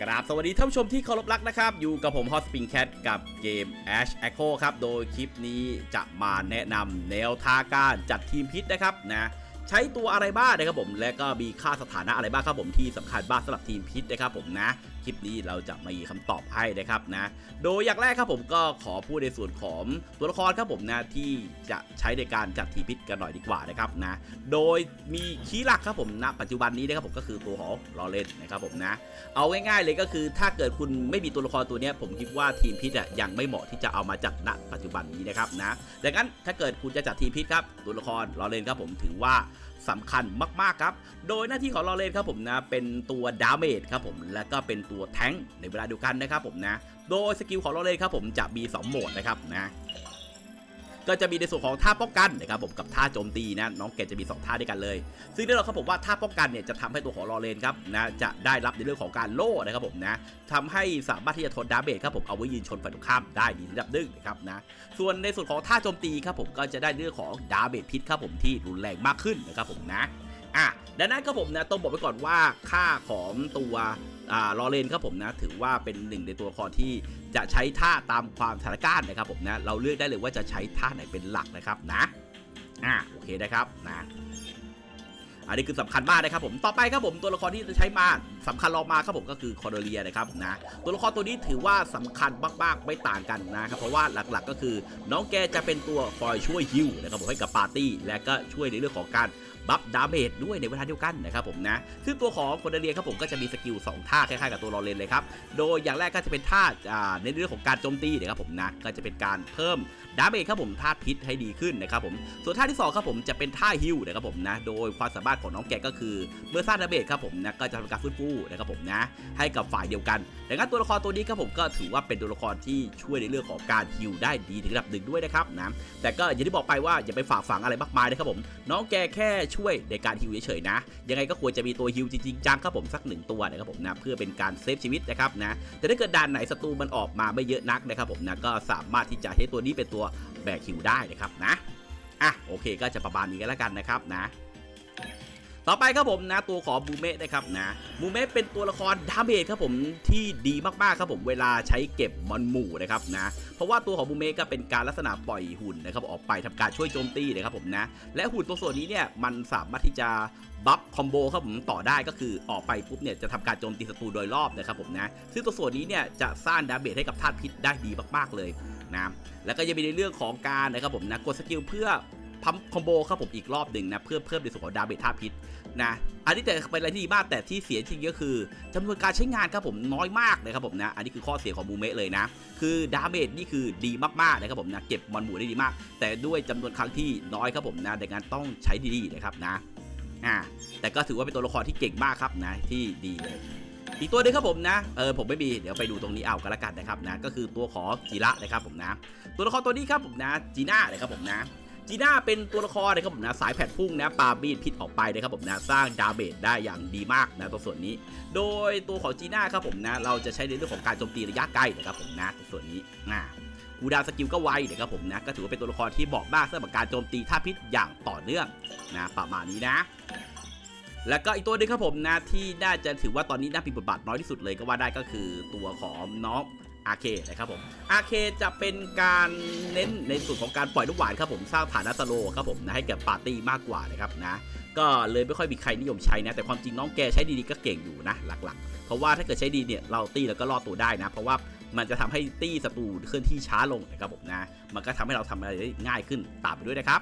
กราบสวัสดีท่านผู้ชมที่เคารพรักนะครับ อยู่กับผมฮอสปิงแคทกับเกม Ash Echo ครับ โดยคลิปนี้จะมาแนะนำแนวทางการจัดทีมพิษนะครับนะใช้ตัวอะไรบ้างนะครับผมและก็มีค่าสถานะอะไรบ้างครับผมที่สำคัญบ้างสำหรับทีมพิษนะครับผมนะ คลิปนี้เราจะมีคำตอบให้นะครับนะ โดยอย่างแรกครับผมก็ขอพูดในส่วนของตัวละครครับผมนะที่จะใช้ในการจัดทีพิษกันหน่อยดีกว่านะครับนะ โดยมีคีย์หลักครับผมณปัจจุบันนี้นะครับผมก็คือตัวของลอเรนนะครับผมนะ เอาง่ายๆเลยก็คือถ้าเกิดคุณไม่มีตัวละครตัวนี้ผมคิดว่าทีมพิษอะยังไม่เหมาะที่จะเอามาจัดณปัจจุบันนี้นะครับนะดังนั้นถ้าเกิดคุณจะจัดทีมพิษครับตัวละครลอเรนครับผมถือว่าสำคัญมากๆครับ โดยหน้าที่ของลอเรนครับผมนะเป็นตัวดาเมจครับผมและก็เป็นตัวแท้งในเวลาเดียวกันนะครับผมนะ โดยสกิลของลอเรนครับผมจะมี 2 โหมดนะครับนะ ก็จะมีในส่วนของท่าป้องกันนะครับผมกับท่าโจมตีนะน้องแกจะมี 2 ท่าด้วยกันเลย ซึ่งแน่นอนครับผมว่าท่าป้องกันเนี่ยจะทำให้ตัวของลอเรนครับนะจะได้รับในเรื่องของการโล่นะครับผมนะทำให้สามารถที่จะทนดาเมจครับผมเอาไว้ยืนชนฝ่ายตรงข้ามได้ดีระดับหนึ่งนะครับนะส่วนในส่วนของท่าโจมตีครับผมก็จะได้เรื่องของดาเมจพิษครับผมที่รุนแรงมากขึ้นนะครับผมนะอะดังนั้นครับผมนะต้องบอกไว้ก่อนว่าค่าของตัว ลอเรนครับผมนะถือว่าเป็นหนึ่งในตัวละครที่จะใช้ท่าตามความสถานการณ์นะครับผมนะเราเลือกได้เลยว่าจะใช้ท่าไหนเป็นหลักนะครับนะอะโอเคนะครับนะอันนี้คือสำคัญมากนะครับผม ต่อไปครับผมตัวละครที่จะใช้มาสำคัญรองมาครับผมก็คือคอร์เดเลียนะครับนะ ตัวละครตัวนี้ถือว่าสำคัญมากๆไม่ต่างกันนะครับเพราะว่าหลักๆก็คือ น้องแกจะเป็นตัวคอยช่วยฮิวนะครับผมให้กับปาร์ตี้และก็ช่วยในเรื่องของการ บัฟดาเมจด้วยในเวลาเดียวกันนะครับผมนะ ซึ่งตัวของคอร์เดเลียนครับผมก็จะมีสกิล2ท่าคล้ายๆกับตัวลอเรนเลยครับ โดยอย่างแรกก็จะเป็นท่าในเรื่องของการโจมตีนะครับผมนะก็จะเป็นการเพิ่มดาเมจครับผมท่าพิษให้ดีขึ้นนะครับผมส่วนท่าที่สองครับผมจะเป็นท่าฮิลนะครับผมนะโดยความสามารถของน้องแกก็คือเมื่อสร้างดาเมจครับผมนะก็จะทำการฟื้นฟูนะครับผมนะให้กับฝ่ายเดียวกันดังนั้นตัวละครตัวนี้ครับผมก็ถือว่าเป็นตัวละครที่ช่วยในเรื่องของการฮิลได้ดีถึงระดับหนึ่งด้วยนะครับนะแต่ก็อย่างที่บอกไปว่าอย่าไปฝากฝังอะไรมากมายนะครับผมน้องแกแค่ช่วยในการฮิวเฉยๆนะ ยังไงก็ควรจะมีตัวฮิวจริงๆจังครับผมสักหนึ่งตัวนะครับผมนะเพื่อเป็นการเซฟชีวิตนะครับนะแต่ถ้าเกิดด่านไหนศัตรูมันออกมาไม่เยอะนักนะครับผมนะก็สามารถที่จะใช้ตัวนี้เป็นตัวแบกฮิวได้นะครับนะอะโอเคก็จะประมาณนี้กันแล้วกันนะครับนะ ต่อไปครับผมนะตัวของบูเมะนะครับนะบูเมะเป็นตัวละครดาเมจครับผมที่ดีมากๆครับผมเวลาใช้เก็บมอนหมู่นะครับนะเพราะว่าตัวของบูเมะก็เป็นการลักษณะปล่อยหุ่นนะครับออกไปทำการช่วยโจมตีนะครับผมนะและหุ่นตัวส่วนนี้เนี่ยมันสามารถที่จะบัฟคอมโบครับผมต่อได้ก็คือออกไปปุ๊บเนี่ยจะทำการโจมตีศัตรูโดยรอบนะครับผมนะซึ่งตัวส่วนนี้เนี่ยจะสร้างดาเมจให้กับธาตุพิษได้ดีมากๆเลยนะแล้วก็ยังมีในเรื่องของการนะครับผมนะกดสกิลเพื่อ พัมคอมโบครับผมอีกรอบหนึ่งนะเพื่อเพิ่มในส่วนของดาเมจธาพิษนะอันนี้แต่เป็นอะไรที่ดีมากแต่ที่เสียจริงก็คือจำนวนการใช้งานครับผมน้อยมากนะครับผมนะอันนี้คือข้อเสียของบูเมะเลยนะ คือดาเมจนี่คือดีมากๆนะครับผมนะเก็บมอนหมูได้ดีมาก แต่ด้วยจำนวนครั้งที่น้อยครับผมนะดังนั้นต้องใช้ดีๆนะครับนะอ่าแต่ก็ถือว่าเป็นตัวละครที่เก่งมากครับนะที่ดีเลยอีกตัวนึงครับผมนะเออผมไม่มีเดี๋ยวไปดูตรงนี้เอากันละกันนะครับนะก็คือตัวของจีระนะครับผมนะ ตัวละครตัวนี้ครับผมนะจีน่านะครับผมนะ จีน่าเป็นตัวละครนะครับผมนะสายแผดพุ่งนะปาบีดพิษออกไปนะครับผมนะสร้างดาเมจได้อย่างดีมากนะตัวส่วนนี้ โดยตัวของจีน่าครับผมนะเราจะใช้ในเรื่องของการโจมตีระยะไกลนะครับผมนะตัวส่วนนี้นะกูดาสกิลก็ไวนะครับผมนะก็ถือว่าเป็นตัวละครที่บอกมากสำหรับการโจมตีท่าพิษอย่างต่อเนื่องนะประมาณนี้นะแล้วก็อีกตัวนึงครับผมนะที่น่าจะถือว่าตอนนี้น่ามีบทบาทน้อยที่สุดเลยก็ว่าได้ก็คือตัวของน้อง อาเคนะครับผมอาเคจะเป็นการเน้นในส่วนของการปล่อยลูกหวานครับผมสร้างฐานะสโลว์ครับผมนะให้กับปาร์ตี้มากกว่านะครับนะก็เลยไม่ค่อยมีใครนิยมใช้นะแต่ความจริงน้องแกใช้ดีๆก็เก่งอยู่นะหลักๆ เพราะว่าถ้าเกิดใช้ดีเนี่ยเราตีแล้วก็รอดตัวได้นะ เพราะว่ามันจะทำให้ตี้ศัตรูเคลื่อนที่ช้าลงนะครับผมนะมันก็ทำให้เราทำอะไรได้ง่ายขึ้นตามไปด้วยนะครับ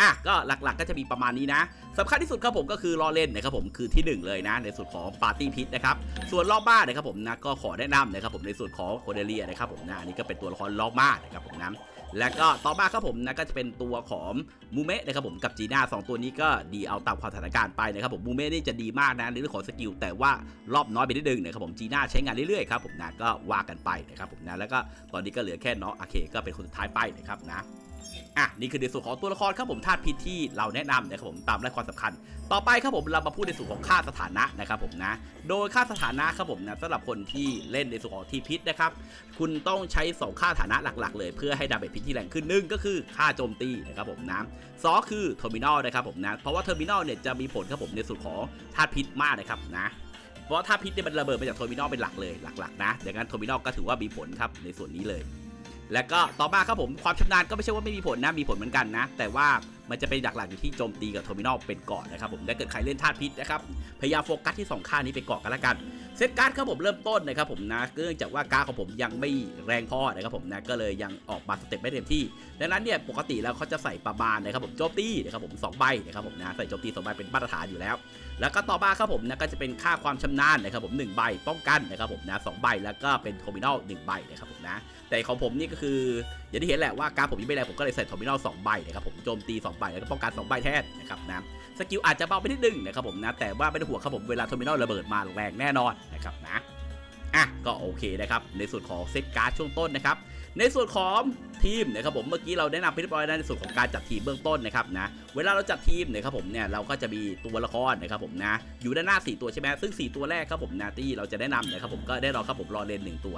อะก็หลักๆก็จะมีประมาณนี้นะสำคัญที่สุดครับผมก็คือรอเล่นนะครับผมคือที่หนึ่งเลยนะ ในส่วนของปาร์ตี้พิษนะครับส่วนรอบบ้านนะครับผมนะก็ขอแนะนำนะครับผมในส่วนของโคเดเลียนะครับผมนะอันนี้ก็เป็นตัวละครรอบบ้านนะครับผมนะและก็ต่อมาครับผมนะก็จะเป็นตัวของมูเมะนะครับผมกับจีน่าสองตัวนี้ก็ดีเอาตามความสถานการณ์ไปนะครับผมมูเมะนี่จะดีมากนะในเรื่องของสกิลแต่ว่ารอบน้อยไปนิดนึงนะครับผมจีน่าใช้งานเรื่อยๆครับผมนะก็ว่ากันไปนะครับผมนะแล้วก็ตอนนี้ก็เหลือแค่น้องอาเคก็เป็นคนสุดท้ายไปนะครับนะ อะนี่คือในส่วนของตัวละครครับผมธาตุพิษที่เราแนะนำนะครับผมตามรายความสำคัญ ต่อไปครับผมเรามาพูดในส่วนของค่าสถานะนะครับผมนะ โดยค่าสถานะครับผมนะสำหรับคนที่เล่นในส่วนของทีพิษนะครับคุณต้องใช้ 2 ค่าฐานะหลักๆ เลย เพื่อให้ดาเมจพิษที่แรงขึ้นหนึ่งก็คือค่าโจมตีนะครับผมนะสองคือเทอร์มินอลนะครับผมนะเพราะว่าเทอร์มินอลเนี่ยจะมีผลครับผมในส่วนของธาตุพิษมากนะครับนะเพราะว่าถ้าพิษเนี่ยมันระเบิดมาจากโทอร์มินอลเป็นหลักเลยหลักๆนะดังนั้นโทอร์มินอลก็ถือว่ามีผลครับในส่วนนี้เลย แล้วก็ต่อมาครับผมความชำนาญก็ไม่ใช่ว่าไม่มีผลนะมีผลเหมือนกันนะ แต่ว่ามันจะเป็นหลักๆอยู่ที่โจมตีกับโทมินอลเป็นก่อนนะครับผมถ้าเกิดใครเล่นธาตุพิษนะครับพยายามโฟกัสที่สองค่านี้ไปก่อนกันละกันเซตการ์ดครับผมเริ่มต้นนะครับผมนะเนื่องจากว่าการ์ดของผมยังไม่แรงพอนะครับผมนะก็เลยยังออกมาสเต็ปไม่เต็มที่ ดังนั้นเนี่ยปกติแล้วเขาจะใส่ประมาณนะครับผมโจมตีนะครับผมสองใบนะครับผมนะใส่โจมตีสองใบเป็นมาตรฐานอยู่แล้ว แล้วก็ต่อมาครับผมนะก็จะเป็นค่าความชำนาญนะครับผมหนึ่งใบป้องกันนะครับผมนะสใบแล้วก็เป็นโทมินอลหนึ่งใบนะครับผมนะแต่ของผมนี่ก็คือ อย่างที่เห็นแหละว่าการผมยังไม่แรงผมก็เลยใส่โทมินอลสองใบนะครับผมโจมตีสองใบแล้วก็ป้องกันสองใบแทนนะครับนะสกิลอาจจะเบาไปนิดนึงนะครับผมนะแต่ว่าไม่ต้องห่วงครับผมเวลาโทมินอลระเบิดมาแรงแน่นอนนะครับนะอะก็โอเคนะครับในส่วนของเซตการ์ดช่วงต้นนะครับในส่วนของทีมนะครับผมเมื่อกี้เราแนะนำไปเรียบร้อยแล้วในส่วนของการจัดทีมเบื้องต้นนะครับนะเวลาเราจัดทีมนะครับผมเนี่ยเราก็จะมีตัวละครนะครับผมนะอยู่ด้านหน้า 4 ตัวใช่ไหมซึ่ง 4 ตัวแรกครับผมนะที่เราจะแนะนำนะครับผมก็ได้รอครับผมรอเลนหนึ่งตัว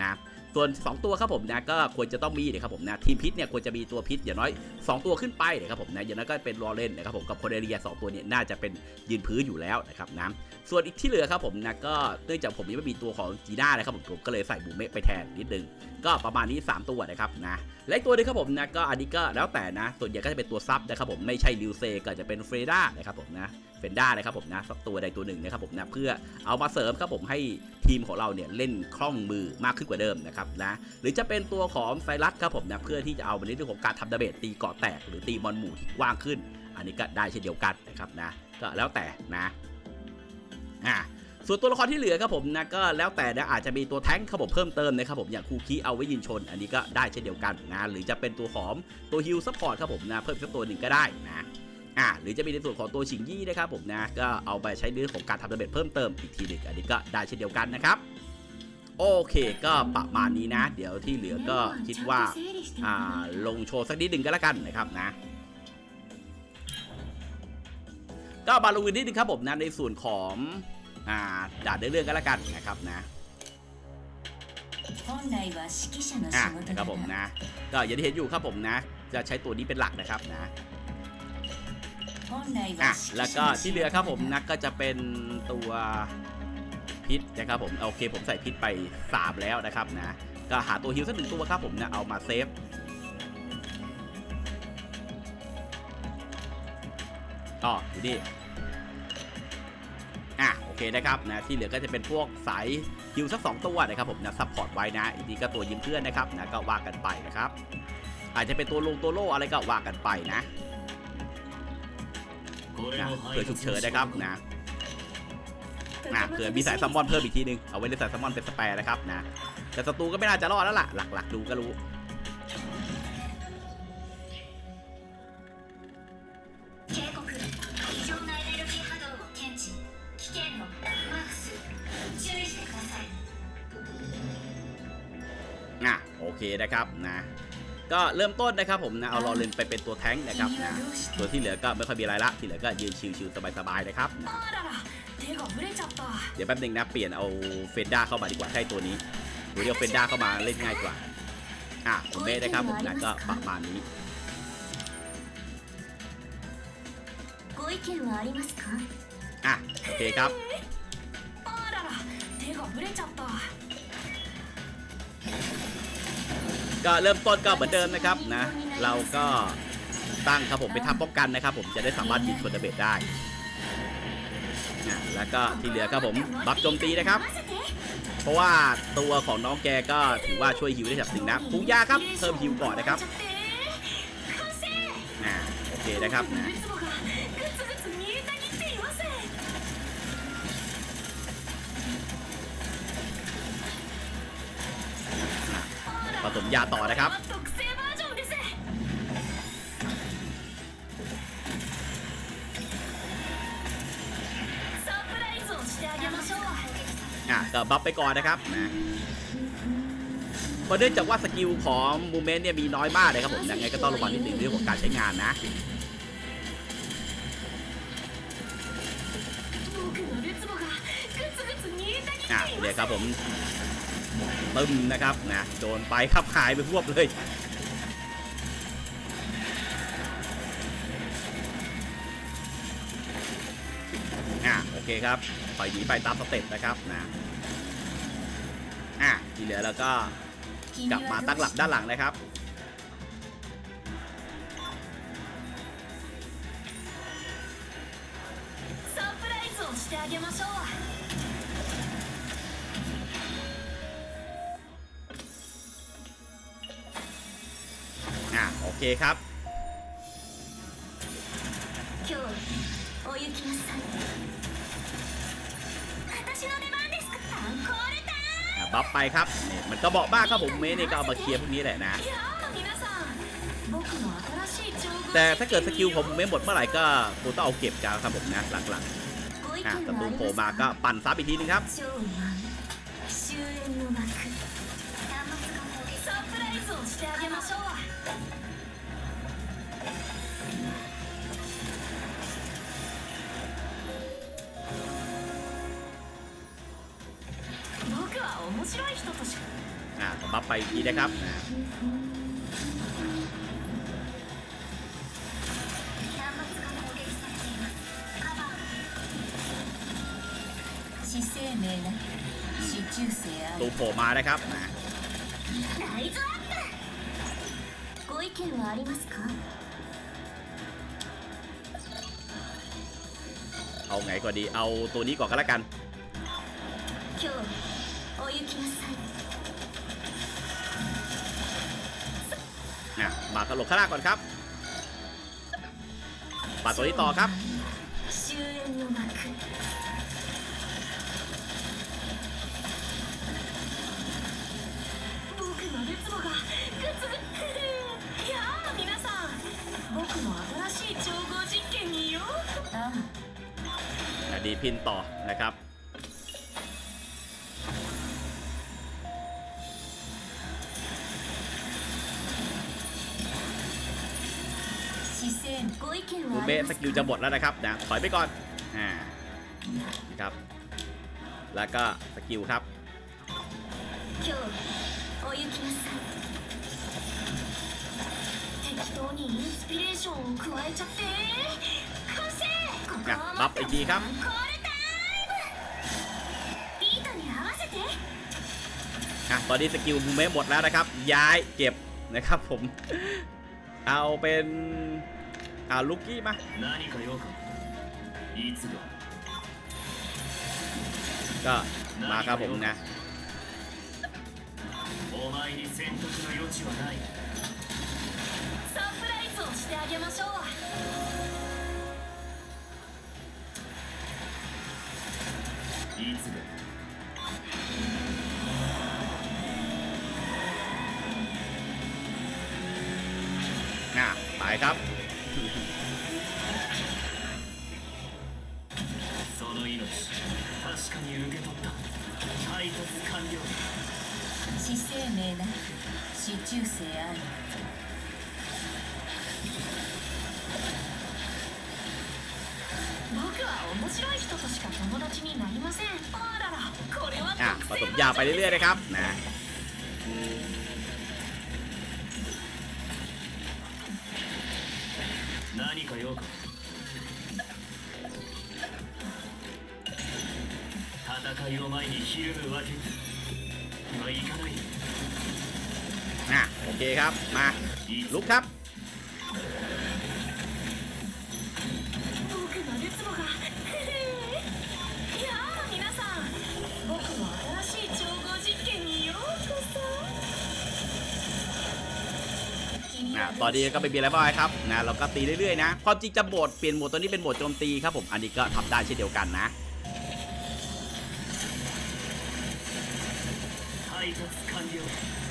นะ ส่วน 2 ตัวครับผมนะก็ควรจะต้องมีนะครับผมนะทีมพิษเนี่ยควรจะมีตัวพิษอย่างน้อย 2 ตัวขึ้นไปนะครับผมนะอย่างน้อยก็เป็นรอเลนนะครับผมกับโคเดเรียสองตัวเนี่ยน่าจะเป็นยืนพื้นอยู่แล้วนะครับนะส่วนอีกที่เหลือครับผมนะก็เนื่องจากผมยังไม่มีตัวของจีน่านะครับผมผมก็เลยใส่บูเมะไปแทนนิดนึงก็ประมาณนี้ 3 ตัวนะครับนะและตัวนึงครับผมนะก็อันนี้ก็แล้วแต่นะ ส่วนใหญ่ก็จะเป็นตัวซับนะครับผมไม่ใช่ลิวเซก็จะเป็นเฟรด้านะครับผมนะเฟนด้านะครับผมนะสักตัวใดตัวหนึ่งนะครับผมนะเพื่อเอามาเสริมครับผมให้ทีมของเราเนี่ยเล่นคล่องมือมากขึ้นกว่าเดิมนะครับนะหรือจะเป็นตัวของไซรัสครับผมนะเพื่อที่จะเอาไปในเรื่องของการทำดาเมจตีเกาะแตกหรือตีมอนหมู่ที่กว้างขึ้น อันนี้ก็ได้เช่นเดียวกันนะครับนะก็แล้วแต่นะอ่าส่วนตัวละครที่เหลือครับผมนะก็แล้วแต่นะอาจจะมีตัวแท้งครับผมเพิ่มเติมนะครับผมอย่างคูคีเอาไว้ยืนชน อันนี้ก็ได้เช่นเดียวกันนะหรือจะเป็นตัวของตัวฮิลซัพพอร์ตครับผมนะเพิ่มสักตัวหนึ่งก็ได้นะ อ่าหรือจะมีในส่วนของตัวชิงยี่นะครับผมนะก็เอาไปใช้เรื่องของการทำระเมจเพิ่มเติมอีกทีหนึ่งอันนี้ก็ได้เช่นเดียวกันนะครับโอเคก็ประมาณนี้นะ เดี๋ยวที่เหลือก็คิดว่าอ่าลงโชว์สักนิดหนึ่งก็แล้วกันนะครับนะก็บาลงกันนิดนึงครับผมนะในส่วนของอ่าด่าเรื่องก็แล้วกันนะครับนะอ่านะครับผมนะ ก็อย่างที่เห็นอยู่ครับผมนะ จะใช้ตัวนี้เป็นหลักนะครับนะ อะแล้วก็ที่เหลือครับผมนักก็จะเป็นตัวพิษนะครับผมโอเคผมใส่พิษไปสามแล้วนะครับนะก็หาตัวฮิลสักหนึ่งตัวครับผมนะเอามาเซฟอ๋ออยู่นี่อะโอเคนะครับนะที่เหลือก็จะเป็นพวกสายฮิวสักสองตัวนะครับผมนะซัพพอร์ตไว้นะอีกนี้ก็ตัวยิ้มเพื่อนนะครับนะก็ว่ากันไปนะครับ อาจจะเป็นตัวลงตัวโล่อะไรก็ว่ากันไปนะ เผื่อฉุกเฉินนะครับนะนะเผื่อมีสายซัมมอนเพิ่มอีกทีนึงเอาไว้ในสายซัมมอนเป็นสเปร์นะครับนะแต่ศัตรูก็ไม่น่าจะรอดแล้วล่ะหลักๆดูก็รู้นะโอเคนะครับนะ ก็เริ่มต้นนะครับผมนะเอารอเลนไปเป็นตัวแท้งนะครับนะตัวที่เหลือก็ไม่ค่อยมีอะไรละที่เหลือก็ยืนชิวๆสบายๆนะครับเดี๋ยวแป๊บนึงนะเปลี่ยนเอาเฟนด้าเข้ามาดีกว่าใช่ตัวนี้หรือเอาเฟนด้าเข้ามาเล่นง่ายกว่าอะผมเล่นะครับผมนะก็ประมาณนี้อะโอเคครับ ก็เริ่มต้นก็เหมือนเดิมนะครับนะเราก็ตั้งครับผมไปทับป้องกันนะครับ ผมจะได้สามารถยิงชนดาเบดได้แล้วก็ที่เหลือครับผมบัฟโจมตีนะครับ เพราะว่าตัวของน้องแกก็ถือว่าช่วยฮิวได้จากสิ่งนะปุงยาครับเพิ่มฮิวก่อนนะครับโอเคนะครับ ผสมยาต่อนะครับอะก็บัฟไปก่อนนะครับนะเพราะเนื่องจากว่าสกิลของมูเมนต์เนี่ยมีน้อยมากเลยครับผมยังไงก็ต้องระวังนิดนึงเรื่องของการใช้งานนะอะเดี๋ยวครับผม ตึมนะครับนะโดนไปครับหายไปพวบเลยอ่ะโอเค เคครับปล่อยหนีไปตามสเต็ปนะครับนะอ่ะที่เหลือแล้วก็กลับมาตั้งหลักด้านหลังนะครับ サプライズをしてあげましょう เคครับ บัฟไปครับนี่มันก็บอกบ้าครับผมเมนี่ก็เอามาเคลียร์พวกนี้แหละนะ แต่ถ้าเกิดสกิลผมเมหมดเมื่อไหร่ก็กูต้องเอาเก็บกันครับผมนะหลังๆอะตำรวโผล่มาก็ปั่นซับอีกทีนึงครับ อ่าบัฟไปอีกทีนะครับตูโผล่มานะครับเอาไงก็ดี เอาตัวนี้ก่อนก็แล้วกัน お行きなさい อ่ะมาถลกข้างล่างก่อนครับปัดตัวนี้ต่อครับ 終焉の幕僕の列母がグツグツいやー皆さん僕の新しい調合実験にようこあ อ่ะดีพินต่อนะครับ บูเบสกิลจะหมดแล้วนะครับนะถอยไปก่อนอ่านะครับ แล้วก็สกิลครับบับอีกทีครับอะตอนนี้สกิลบูเบสหมดแล้วนะครับ ย้ายเก็บนะครับผม เอาเป็น อาลูกี้มาก็มาครับผมนะอะไปครับ 生命な死中生あり僕は面白い人としか友達になりませんあららこれは อ่ะผ 特 ส 製 มยาไปเรื่อยๆนะครับนะ 何か用か戦いを前にひるむわけにはいかない อ่ะโอเคครับ มา いつ ลุกครับ 僕の列母がいやー皆さん僕の新しい調合実験にようこそ อ่ะตอนนี้ก็ไม่มีอะไรมากครับนะเราก็ตีเรื่อยๆนะความจริงจะโหมดเปลี่ยนโหมดตัวนี้เป็นโหมดโจมตีครับผมอันนี้ก็ทำได้เช่นเดียวกันนะ 配達完了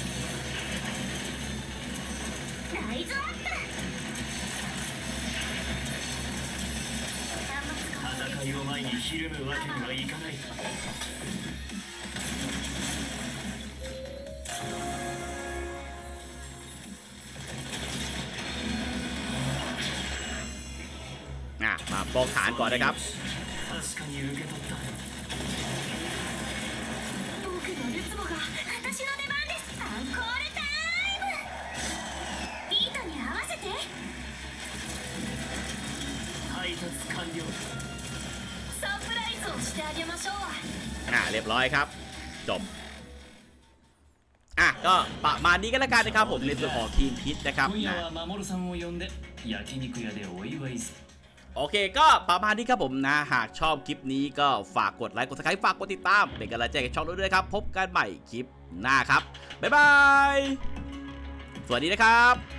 前にひるむわけにはいかない อ่ะมาปองฐานก่อนนะครับ อ่าเรียบร้อยครับ จบอะก็ประมาณนี้ก็แล้วกันนะครับผมในส่วนของทีมพิษนะครับนะโอเคก็ประมาณนี้ครับผมนะ หากชอบคลิปนี้ก็ฝากกดไลค์กดซับสไครต์ฝากกดติดตามเป็นกำลังใจกับช่องด้วยครับ พบกันใหม่คลิปหน้าครับ บ๊ายบาย สวัสดีนะครับ